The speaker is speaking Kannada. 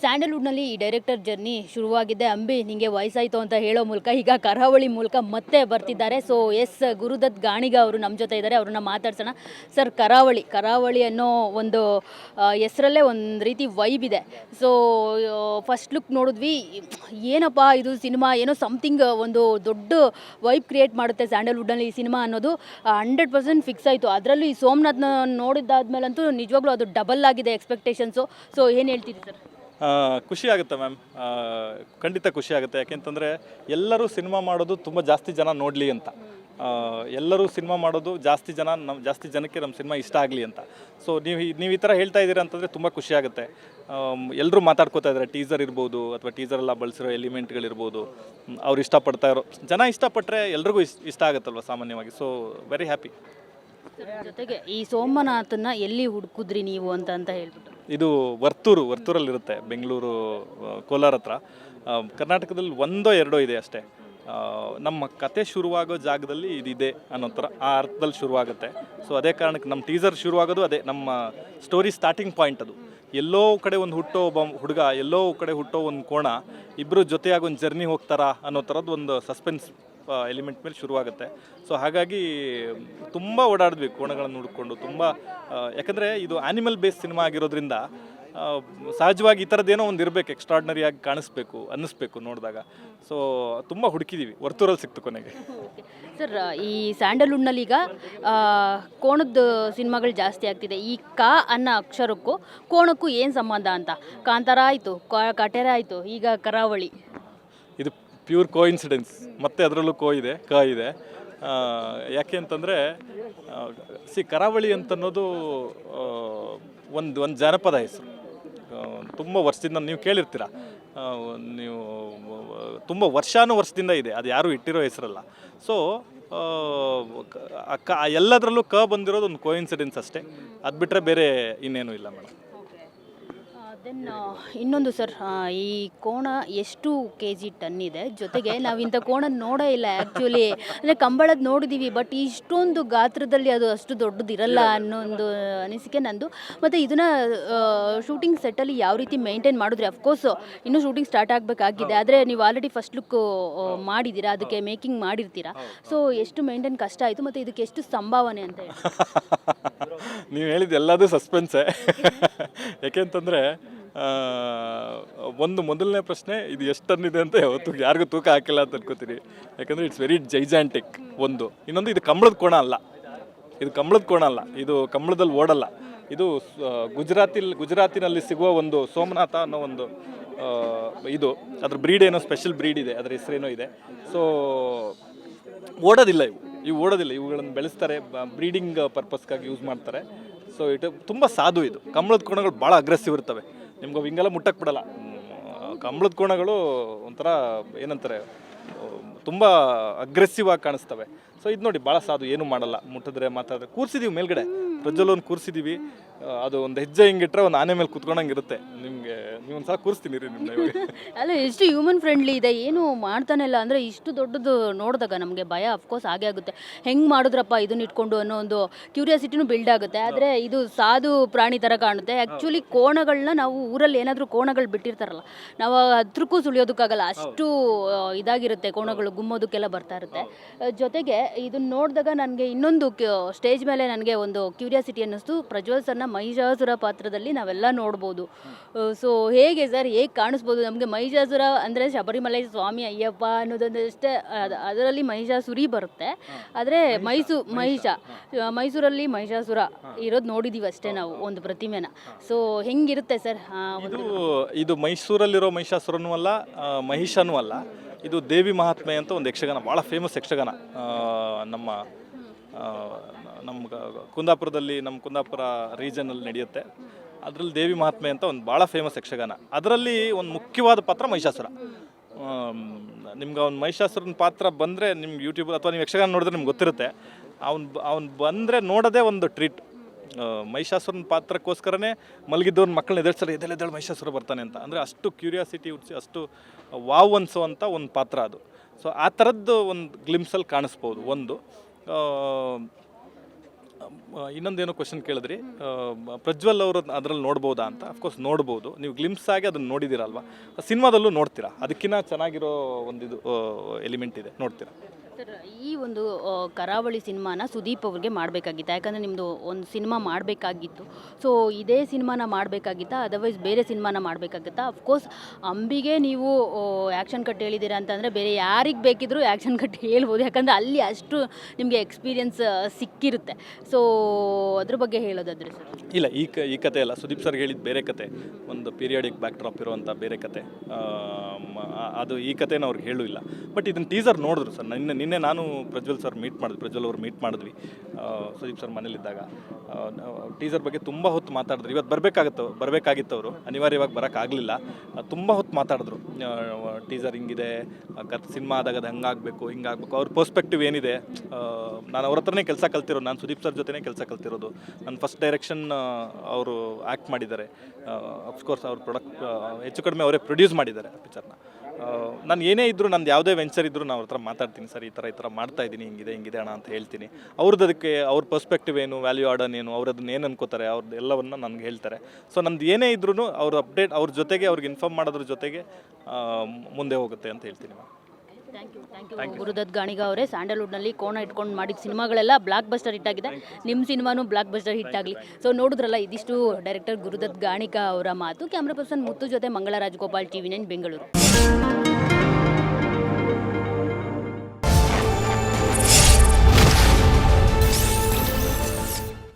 ಸ್ಯಾಂಡಲ್ವುಡ್ನಲ್ಲಿ ಈ ಡೈರೆಕ್ಟರ್ ಜರ್ನಿ ಶುರುವಾಗಿದೆ. ಅಂಬಿ ನಿಮಗೆ ವಯಸ್ಸಾಯಿತು ಅಂತ ಹೇಳೋ ಮೂಲಕ ಈಗ ಕರಾವಳಿ ಮೂಲಕ ಮತ್ತೆ ಬರ್ತಿದ್ದಾರೆ. ಸೊ ಎಸ್, ಗುರುದತ್ ಗಾಣಿಗ ಅವರು ನಮ್ಮ ಜೊತೆ ಇದ್ದಾರೆ. ಅವ್ರನ್ನ ಮಾತಾಡ್ಸೋಣ. ಸರ್, ಕರಾವಳಿ ಕರಾವಳಿ ಅನ್ನೋ ಒಂದು ಹೆಸರಲ್ಲೇ ಒಂದು ರೀತಿ ವೈಬ್ ಇದೆ. ಸೊ ಫಸ್ಟ್ ಲುಕ್ ನೋಡಿದ್ವಿ. ಏನಪ್ಪ ಇದು ಸಿನಿಮಾ? ಏನೋ ಸಮಥಿಂಗ್ ಒಂದು ದೊಡ್ಡ ವೈಬ್ ಕ್ರಿಯೇಟ್ ಮಾಡುತ್ತೆ ಸ್ಯಾಂಡಲ್ವುಡ್ನಲ್ಲಿ ಈ ಸಿನಿಮಾ ಅನ್ನೋದು. ಹಂಡ್ರೆಡ್ ಪರ್ಸೆಂಟ್ ಫಿಕ್ಸ್ ಆಯಿತು. ಅದರಲ್ಲೂ ಈ ಸೋಮನಾಥ್ನ ನೋಡಿದ್ದಾದ್ಮೇಲಂತೂ ನಿಜವಾಗ್ಲೂ ಅದು ಡಬಲ್ ಆಗಿದೆ ಎಕ್ಸ್ಪೆಕ್ಟೇಷನ್ಸು ಸೊ ಏನು ಹೇಳ್ತೀರಿ ಸರ್? ಖುಷಿ ಆಗುತ್ತೆ ಮ್ಯಾಮ್. ಖಂಡಿತ ಖುಷಿ ಆಗುತ್ತೆ. ಯಾಕೆಂತಂದರೆ ಎಲ್ಲರೂ ಸಿನಿಮಾ ಮಾಡೋದು ತುಂಬ ಜಾಸ್ತಿ ಜನ ನೋಡಲಿ ಅಂತ. ಎಲ್ಲರೂ ಸಿನಿಮಾ ಮಾಡೋದು ಜಾಸ್ತಿ ಜನ ನಮ್ಮ ಜಾಸ್ತಿ ಜನಕ್ಕೆ ನಮ್ಮ ಸಿನಿಮಾ ಇಷ್ಟ ಆಗಲಿ ಅಂತ. ಸೊ ನೀವು ನೀವು ಈ ಥರ ಹೇಳ್ತಾ ಇದ್ದೀರಾ ಅಂತಂದರೆ ತುಂಬ ಖುಷಿ ಆಗುತ್ತೆ. ಎಲ್ಲರೂ ಮಾತಾಡ್ಕೋತಾ ಇದ್ದಾರೆ ಟೀಸರ್ ಇರ್ಬೋದು ಅಥವಾ ಟೀಸರೆಲ್ಲ ಬಳಸಿರೋ ಎಲಿಮೆಂಟ್ಗಳಿರ್ಬೋದು ಅವ್ರು ಇಷ್ಟಪಡ್ತಾ ಇರೋ, ಜನ ಇಷ್ಟಪಟ್ಟರೆ ಎಲ್ರಿಗೂ ಇಷ್ಟ ಇಷ್ಟ ಆಗುತ್ತಲ್ವ ಸಾಮಾನ್ಯವಾಗಿ. ಸೊ ವೆರಿ ಹ್ಯಾಪಿ ಜೊತೆಗೆ ಈ ಸೋಮನಾಥನ್ನ ಎಲ್ಲಿ ಹುಡುಕಿದ್ರಿ ನೀವು ಅಂತ ಅಂತ ಹೇಳ್ಬಿಟ್ಟು. ಇದು ವರ್ತೂರು, ವರ್ತೂರಲ್ಲಿರುತ್ತೆ, ಬೆಂಗಳೂರು ಕೋಲಾರ ಹತ್ರ. ಕರ್ನಾಟಕದಲ್ಲಿ ಒಂದೋ ಎರಡೋ ಇದೆ ಅಷ್ಟೇ. ನಮ್ಮ ಕತೆ ಶುರುವಾಗೋ ಜಾಗದಲ್ಲಿ ಇದಿದೆ ಅನ್ನೋ ಥರ ಆ ಅರ್ಥದಲ್ಲಿ ಶುರುವಾಗುತ್ತೆ. ಸೊ ಅದೇ ಕಾರಣಕ್ಕೆ ನಮ್ಮ ಟೀಸರ್ ಶುರುವಾಗೋದು ಅದೇ, ನಮ್ಮ ಸ್ಟೋರಿ ಸ್ಟಾರ್ಟಿಂಗ್ ಪಾಯಿಂಟ್ ಅದು. ಎಲ್ಲೋ ಕಡೆ ಒಂದು ಹುಟ್ಟೋ ಒಬ್ಬ ಹುಡುಗ, ಎಲ್ಲೋ ಕಡೆ ಹುಟ್ಟೋ ಒಂದು ಕೋಣ ಇಬ್ಬರು ಜೊತೆಯಾಗಿ ಒಂದು ಜರ್ನಿ ಹೋಗ್ತಾರಾ ಅನ್ನೋ ಥರದ್ದು ಒಂದು ಸಸ್ಪೆನ್ಸ್ ಎಲಿಮೆಂಟ್ ಮೇಲೆ ಶುರುವಾಗುತ್ತೆ. ಸೊ ಹಾಗಾಗಿ ತುಂಬ ಓಡಾಡಬೇಕು ಕೋಣಗಳನ್ನು ಹುಡ್ಕೊಂಡು ತುಂಬ ಯಾಕಂದರೆ ಇದು ಆ್ಯನಿಮಲ್ ಬೇಸ್ ಸಿನಿಮಾ ಆಗಿರೋದ್ರಿಂದ ಸಹಜವಾಗಿ ಈ ಥರದ್ದೇನೋ ಒಂದು ಇರಬೇಕು ಎಕ್ಸ್ಟ್ರಾಡ್ನರಿಯಾಗಿ ಕಾಣಿಸ್ಬೇಕು, ಅನ್ನಿಸ್ಬೇಕು ನೋಡಿದಾಗ. ಸೊ ತುಂಬ ಹುಡುಕಿದ್ದೀವಿ ವರ್ತೂರಲ್ಲಿ ಸಿಕ್ತು ಕೊನೆಗೆ. ಸರ್ ಈ ಸ್ಯಾಂಡಲ್ವುಡ್ನಲ್ಲಿ ಈಗ ಕೋಣದ ಸಿನಿಮಾಗಳು ಜಾಸ್ತಿ ಆಗ್ತಿದೆ. ಈ ಕ ಅನ್ನೋ ಅಕ್ಷರಕ್ಕೂ, ಕೋಣಕ್ಕೂ ಏನು ಸಂಬಂಧ ಅಂತ? ಕಾಂತಾರ ಆಯಿತು ಕಟೇರ ಆಯಿತು, ಈಗ ಕರಾವಳಿ. ಪ್ಯೂರ್ ಕೋ ಇನ್ಸಿಡೆನ್ಸ್ ಮತ್ತೆ ಅದರಲ್ಲೂ ಕೋ ಇದೆ, ಕ ಇದೆ. ಯಾಕೆ ಅಂತಂದರೆ ಸಿ ಕರಾವಳಿ ಅಂತನ್ನೋದು ಒಂದು ಒಂದು ಜಾನಪದ ಹೆಸರು. ತುಂಬ ವರ್ಷದಿಂದ ನೀವು ಕೇಳಿರ್ತೀರ. ನೀವು, ತುಂಬ ವರ್ಷಾನು ವರ್ಷದಿಂದ ಇದೆ. ಅದು ಯಾರೂ ಇಟ್ಟಿರೋ ಹೆಸರಲ್ಲ. ಸೊ ಕ ಎಲ್ಲದರಲ್ಲೂ ಕ ಬಂದಿರೋದು ಒಂದು ಕೋ ಇನ್ಸಿಡೆನ್ಸ್ ಅಷ್ಟೇ. ಅದು ಬಿಟ್ಟರೆ ಬೇರೆ ಇನ್ನೇನು ಇಲ್ಲ ಮೇಡಮ್. ದೆನ್ ಇನ್ನೊಂದು ಸರ್ ಈ ಕೋಣ ಎಷ್ಟು ಕೆ ಜಿ ಟನ್ ಇದೆ? ಜೊತೆಗೆ ನಾವು ಇಂಥ ಕೋಣ ನೋಡೇ ಇಲ್ಲ ಆ್ಯಕ್ಚುಲಿ ಅಂದರೆ ಕಂಬಳದ ನೋಡಿದ್ದೀವಿ ಬಟ್ ಇಷ್ಟೊಂದು ಗಾತ್ರದಲ್ಲಿ ಅದು ಅಷ್ಟು ದೊಡ್ಡದಿರಲ್ಲ ಅನ್ನೋ ಒಂದು ಅನಿಸಿಕೆ ನಂದು. ಮತ್ತು ಇದನ್ನು ಶೂಟಿಂಗ್ ಸೆಟ್ಟಲ್ಲಿ ಯಾವ ರೀತಿ ಮೇಂಟೈನ್ ಮಾಡಿದ್ರೆ? ಅಫ್ಕೋರ್ಸ್ ಇನ್ನೂ ಶೂಟಿಂಗ್ ಸ್ಟಾರ್ಟ್ ಆಗಬೇಕಾಗಿದೆ. ಆದರೆ ನೀವು ಆಲ್ರೆಡಿ ಫಸ್ಟ್ ಲುಕ್ ಮಾಡಿದ್ದೀರಾ? ಅದಕ್ಕೆ ಮೇಕಿಂಗ್ ಮಾಡಿರ್ತೀರಾ? ಸೊ ಎಷ್ಟು ಮೇಂಟೈನ್ ಕಷ್ಟ ಆಯಿತು ಮತ್ತು ಇದಕ್ಕೆ ಎಷ್ಟು ಸಂಭಾವನೆ ಅಂತ ಹೇಳಿ. ನೀವು ಹೇಳಿದ ಎಲ್ಲದೂ ಸಸ್ಪೆನ್ಸೇ ಯಾಕೆಂತಂದರೆ ಒಂದು ಮೊದಲನೇ ಪ್ರಶ್ನೆ, ಇದು ಎಷ್ಟು ಇದೆ ಅಂತ ಯಾವತ್ತು ಯಾರಿಗೂ ತೂಕ ಹಾಕಿಲ್ಲ ಅಂತ ಅನ್ಕೋತೀರಿ ಯಾಕಂದರೆ ಇಟ್ಸ್ ವೆರಿ ಜೈಜಾಂಟಿಕ್ ಒಂದು. ಇನ್ನೊಂದು ಇದು ಕಂಬಳದ ಕೋಣ ಅಲ್ಲ. ಇದು ಕಂಬಳದ ಕೋಣ ಅಲ್ಲ. ಇದು ಕಂಬಳದಲ್ಲಿ ಓಡಲ್ಲ. ಇದು ಗುಜರಾತಿಲ್ ಗುಜರಾತಿನಲ್ಲಿ ಸಿಗುವ ಒಂದು ಸೋಮನಾಥ ಅನ್ನೋ ಒಂದು ಇದು. ಅದ್ರ ಬ್ರೀಡ್ ಏನೋ ಸ್ಪೆಷಲ್ ಬ್ರೀಡ್ ಇದೆ. ಅದ್ರ ಹೆಸರೇನೋ ಇದೆ. ಸೊ ಓಡೋದಿಲ್ಲ ಇವು. ಇವು ಓಡೋದಿಲ್ಲ, ಇವುಗಳನ್ನು ಬೆಳೆಸ್ತಾರೆ ಬ್ರೀಡಿಂಗ್ ಪರ್ಪಸ್ಗಾಗಿ ಯೂಸ್ ಮಾಡ್ತಾರೆ. ಸೊ ಇದು ತುಂಬ ಸಾಧು ಇದು. ಕಂಬಳದ ಕೋಣಗಳು ಭಾಳ ಅಗ್ರೆಸಿವ್ ಇರ್ತವೆ. ನಿಮ್ಗೆ ಹಿಂಗೆಲ್ಲ ಮುಟ್ಟಕ್ಕೆ ಬಿಡಲ್ಲ. ಕಂಬಳದ ಕೋಣಗಳು ಒಂಥರ ಏನಂತಾರೆ, ತುಂಬ ಅಗ್ರೆಸಿವ್ ಆಗಿ ಕಾಣಿಸ್ತವೆ. ಸೊ ಇದು ನೋಡಿ ಭಾಳ ಸಾಧು, ಏನು ಮಾಡಲ್ಲ. ಮುಟ್ಟಿದ್ರೆ ಮಾತಾಡಿದ್ರೆ ಕೂರಿಸಿದೀವಿ ಮೇಲ್ಗಡೆ. ಪ್ರಜ್ವಲವನ್ನು ಒಂದು ಅದು ಒಂದು ಹೆಜ್ಜೆ ಹಿಂಗಿಟ್ರೆ ಒಂದು ಆನೆ ಮೇಲೆ ಕುತ್ಕೊಂಡಂಗೆ ಇರುತ್ತೆ ನಿಮಗೆ ನೀವು ಒಂದ್ಸಲ ಕೂರಿಸ್ತೀನಿ ರೀ ನಿಮ್ಮ ಅಲ್ಲ ಎಷ್ಟು ಹ್ಯೂಮನ್ ಫ್ರೆಂಡ್ಲಿ ಇದೆ ಏನು ಮಾಡ್ತಾನೆ ಇಲ್ಲ ಅಂದರೆ ಇಷ್ಟು ದೊಡ್ಡದು ನೋಡಿದಾಗ ನಮಗೆ ಭಯ ಅಫ್ಕೋರ್ಸ್ ಆಗೇ ಆಗುತ್ತೆ. ಹೆಂಗೆ ಮಾಡಿದ್ರಪ್ಪ ಇದನ್ನ ಇಟ್ಕೊಂಡು ಅನ್ನೋ ಒಂದು ಕ್ಯೂರಿಯಾಸಿಟಿನೂ ಬಿಲ್ಡ್ ಆಗುತ್ತೆ. ಆದರೆ ಇದು ಸಾಧು ಪ್ರಾಣಿ ಥರ ಕಾಣುತ್ತೆ. ಆ್ಯಕ್ಚುಲಿ ಕೋಣಗಳನ್ನ ನಾವು ಊರಲ್ಲಿ ಏನಾದರೂ ಕೋಣಗಳು ಬಿಟ್ಟಿರ್ತಾರಲ್ಲ ನಾವು ಹತ್ರಕ್ಕೂ ಸುಳಿಯೋದಕ್ಕಾಗಲ್ಲ. ಅಷ್ಟು ಇದಾಗಿರುತ್ತೆ ಕೋಣಗಳು ಗುಮ್ಮೋದಕ್ಕೆಲ್ಲ ಬರ್ತಾ ಇರುತ್ತೆ. ಜೊತೆಗೆ ಇದನ್ನ ನೋಡಿದಾಗ ನನಗೆ ಇನ್ನೊಂದು ಸ್ಟೇಜ್ ಮೇಲೆ ನನಗೆ ಒಂದು ಕ್ಯೂರಿಯಾಸಿಟಿ ಅನ್ನಿಸ್ತು. ಪ್ರಜ್ವಲ್ ಸರ್ನ ಮಹಿಷಾಸುರ ಪಾತ್ರದಲ್ಲಿ ನಾವೆಲ್ಲ ನೋಡ್ಬೋದು. ಸೊ ಹೇಗೆ ಸರ್ ಹೇಗೆ ಕಾಣಿಸ್ಬೋದು? ನಮಗೆ ಮಹಿಷಾಸುರ ಅಂದರೆ ಶಬರಿಮಲೆ ಸ್ವಾಮಿ ಅಯ್ಯಪ್ಪ ಅನ್ನೋದೊಂದಷ್ಟೇ ಅಷ್ಟೇ ಅದರಲ್ಲಿ ಮಹಿಷಾಸುರಿ ಬರುತ್ತೆ. ಆದರೆ ಮೈಸೂ ಮಹಿಷ ಮೈಸೂರಲ್ಲಿ ಮಹಿಷಾಸುರ ಇರೋದು ನೋಡಿದ್ದೀವಿ ಅಷ್ಟೇ ನಾವು ಒಂದು ಪ್ರತಿಮೆನ. ಸೊ ಹೆಂಗಿರುತ್ತೆ ಸರ್ ಇದು ಇದು ಮೈಸೂರಲ್ಲಿರೋ ಮಹಿಷಾಸುರನೂ ಅಲ್ಲ ಮಹಿಷನೂ ಅಲ್ಲ. ಇದು ದೇವಿ ಮಹಾತ್ಮೆ ಅಂತ ಒಂದು ಯಕ್ಷಗಾನ ಭಾಳ ಫೇಮಸ್ ಯಕ್ಷಗಾನ ನಮ್ಮ ನಮ್ಮ ಕುಂದಾಪುರದಲ್ಲಿ ನಮ್ಮ ಕುಂದಾಪುರ ರೀಜನಲ್ಲಿ ನಡೆಯುತ್ತೆ. ಅದರಲ್ಲಿ ದೇವಿ ಮಹಾತ್ಮೆ ಅಂತ ಒಂದು ಭಾಳ ಫೇಮಸ್ ಯಕ್ಷಗಾನ. ಅದರಲ್ಲಿ ಒಂದು ಮುಖ್ಯವಾದ ಪಾತ್ರ ಮಹಿಷಾಸುರ. ನಿಮ್ಗೆ ಅವ್ನು ಮಹಿಷಾಸುರನ ಪಾತ್ರ ಬಂದರೆ ನಿಮ್ಮ ಯೂಟ್ಯೂಬ್ ಅಥವಾ ನೀವು ಯಕ್ಷಗಾನ ನೋಡಿದ್ರೆ ನಿಮ್ಗೆ ಗೊತ್ತಿರುತ್ತೆ. ಅವ್ನು ಅವ್ನು ಬಂದರೆ ನೋಡೋದೇ ಒಂದು ಟ್ರೀಟ್ ಮಹಿಷಾಸುರನ ಪಾತ್ರಕ್ಕೋಸ್ಕರನೇ ಮಲಗಿದ್ದವ್ರ ಮಕ್ಕಳನ್ನ ಎದುರಿಸಲ್ಲ ಎದೆಲೆ ಎದ್ದೇಳು ಮಹಿಷಾಸುರ ಬರ್ತಾನೆ ಅಂತ. ಅಂದರೆ ಅಷ್ಟು ಕ್ಯೂರಿಯಾಸಿಟಿ ಹುಟ್ಟಿಸಿ ಅಷ್ಟು ವಾವ್ ಅಂತ ಒಂದು ಪಾತ್ರ ಅದು. ಸೊ ಆ ಥರದ್ದು ಒಂದು ಗ್ಲಿಮ್ಸಲ್ಲಿ ಕಾಣಿಸ್ಬೋದು, ಒಂದು. ಇನ್ನೊಂದೇನೋ ಕ್ವಶನ್ ಕೇಳಿದ್ರಿ. ಪ್ರಜ್ವಲ್ ಅವರು ಅದರಲ್ಲಿ ನೋಡ್ಬೋದಾ ಅಂತ? ಅಫ್ಕೋರ್ಸ್ ನೋಡ್ಬೋದು. ನೀವು ಗ್ಲಿಮ್ಸ್ ಆಗಿ ಅದನ್ನು ನೋಡಿದ್ದೀರಲ್ವಾ ಸಿನಿಮಾದಲ್ಲೂ ನೋಡ್ತೀರಾ? ಅದಕ್ಕಿಂತ ಚೆನ್ನಾಗಿರೋ ಒಂದು ಇದು ಎಲಿಮೆಂಟ್ ಇದೆ. ನೋಡ್ತೀರಾ? ಸರ್ ಈ ಒಂದು ಕರಾವಳಿ ಸಿನಿಮಾನ ಸುದೀಪ್ ಅವ್ರಿಗೆ ಮಾಡಬೇಕಾಗಿತ್ತು. ಯಾಕಂದರೆ ನಿಮ್ಮದು ಒಂದು ಸಿನಿಮಾ ಮಾಡಬೇಕಾಗಿತ್ತು. ಸೊ ಇದೇ ಸಿನಿಮಾನ ಮಾಡಬೇಕಾಗಿತ್ತಾ? ಅದರ್ವೈಸ್ ಬೇರೆ ಸಿನಿಮಾನ ಮಾಡಬೇಕಾಗುತ್ತಾ? ಅಫ್ಕೋರ್ಸ್ ಅಂಬಿಗೆ ನೀವು ಆ್ಯಕ್ಷನ್ ಕಟ್ ಹೇಳಿದ್ದೀರಾ ಅಂತಂದರೆ ಬೇರೆ ಯಾರಿಗೆ ಬೇಕಿದ್ರೂ ಆ್ಯಕ್ಷನ್ ಕಟ್ ಹೇಳ್ಬೋದು. ಯಾಕಂದರೆ ಅಲ್ಲಿ ಅಷ್ಟು ನಿಮಗೆ ಎಕ್ಸ್ಪೀರಿಯನ್ಸ್ ಸಿಕ್ಕಿರುತ್ತೆ. ಸೊ ಅದ್ರ ಬಗ್ಗೆ ಹೇಳೋದಾದ್ರೆ ಸರ್? ಇಲ್ಲ, ಈ ಕ, ಈ ಕತೆ ಅಲ್ಲ. ಸುದೀಪ್ ಸರ್ ಹೇಳಿದ ಬೇರೆ ಕತೆ. ಒಂದು ಪೀರಿಯಾಡಿಕ್ ಬ್ಯಾಕ್ ಡ್ರಾಪ್ ಇರುವಂಥ ಬೇರೆ ಕತೆ. ಅದು ಈ ಕತೆನ ಅವ್ರಿಗೆ ಹೇಳೂ ಇಲ್ಲ. ಬಟ್ ಇದನ್ನು ಟೀಸರ್ ನೋಡಿದ್ರು ಸರ್. ನಿನ್ನೆ ನಿನ್ನೆ ನಾನು ಪ್ರಜ್ವಲ್ ಸರ್ ಮೀಟ್ ಮಾಡಿದ್ವಿ, ಪ್ರಜ್ವಲ್ ಅವರು ಮೀಟ್ ಮಾಡಿದ್ವಿ ಸುದೀಪ್ ಸರ್ ಮನೇಲಿದ್ದಾಗ. ಟೀಸರ್ ಬಗ್ಗೆ ತುಂಬ ಹೊತ್ತು ಮಾತಾಡಿದ್ರು. ಇವತ್ತು ಬರಬೇಕಾಗತ್ತು ಬರಬೇಕಾಗಿತ್ತು ಅವರು ಅನಿವಾರ್ಯವಾಗಿ ಬರೋಕ್ಕಾಗಲಿಲ್ಲ. ತುಂಬ ಹೊತ್ತು ಮಾತಾಡಿದ್ರು. ಟೀಸರ್ ಹಿಂಗಿದೆ ಕತ್ ಸಿನಿಮಾ ಆದಾಗ ಅದು ಹಂಗಾಗಬೇಕು, ಹಿಂಗಾಗಬೇಕು. ಅವ್ರ ಪರ್ಸ್ಪೆಕ್ಟಿವ್ ಏನಿದೆ? ನಾನು ಅವ್ರ ಹತ್ರನೇ ಕೆಲಸ ಕಲ್ತಿರೋದು. ನಾನು ಸುದೀಪ್ ಸರ್ ಜೊತೆನೇ ಕೆಲಸ ಕಲ್ತಿರೋದು. ನನ್ನ ಫಸ್ಟ್ ಡೈರೆಕ್ಷನ್ ಅವರು ಆ್ಯಕ್ಟ್ ಮಾಡಿದ್ದಾರೆ. ಅಫ್ಕೋರ್ಸ್ ಅವ್ರ ಪ್ರೊಡಕ್ಟ್ ಹೆಚ್ಚು ಕಡಿಮೆ ಅವರೇ ಪ್ರೊಡ್ಯೂಸ್ ಮಾಡಿದ್ದಾರೆ ಪಿಕ್ಚರ್ನ ನಾನು ಏನೇ ಇದ್ದರೂ ನಂದು ಯಾವುದೇ ವೆಂಚರ್ ಇದ್ದರೂ ನಾನು ಅವ್ರ ಹತ್ರ ಮಾತಾಡ್ತೀನಿ, ಸರ್, ಈ ಥರ ಈ ಥರ ಮಾಡ್ತಾ ಇದ್ದೀನಿ, ಹಿಂಗಿದೆ ಹಿಂಗಿದೆ ಅಣ್ಣ ಅಂತ ಹೇಳ್ತೀನಿ. ಅವ್ರದ್ದು ಅದಕ್ಕೆ ಅವ್ರ ಪರ್ಸ್ಪೆಕ್ಟಿವ್ ಏನು ವ್ಯಾಲ್ಯೂ ಆಡನ್ ಏನು, ಅವ್ರು ಅದನ್ನ ಏನು ಅನ್ಕೋತಾರೆ ಅವ್ರದ್ದು ಎಲ್ಲವನ್ನು ನನಗೆ ಹೇಳ್ತಾರೆ. ಸೊ ನಂದು ಏನೇ ಇದ್ರೂ ಅವ್ರ ಅಪ್ಡೇಟ್ ಅವ್ರ ಜೊತೆಗೆ ಅವ್ರಿಗೆ ಇನ್ಫಾರ್ಮ್ ಮಾಡೋದ್ರ ಜೊತೆಗೆ ಮುಂದೆ ಹೋಗುತ್ತೆ ಅಂತ ಹೇಳ್ತೀನಿ ಮ್ಯಾಮ್ ಗುರುದತ್ ಗಾಣಿಗ ಅವರೇ ಸ್ಯಾಂಡಲ್ವುಡ್ನಲ್ಲಿ ಕೋಣ ಇಟ್ಕೊಂಡು ಮಾಡಿದ ಸಿನಿಮಾಗಳೆಲ್ಲ ಬ್ಲಾಕ್ ಬಸ್ಟರ್ ಹಿಟ್ ಆಗಿದೆ. ನಿಮ್ಮ ಸಿನಿಮಾನು ಬ್ಲಾಕ್ ಬಸ್ಟರ್ ಹಿಟ್ ಆಗಲಿ. ಸೊ ನೋಡಿದ್ರಲ್ಲ ಇದಿಷ್ಟು ಡೈರೆಕ್ಟರ್ ಗುರುದತ್ ಗಾಣಿಗ ಅವರ ಮಾತು. ಕ್ಯಾಮ್ರಾ ಪರ್ಸನ್ ಮುತ್ತು ಜೊತೆ Mangala Rajagopal T V nine Bengaluru.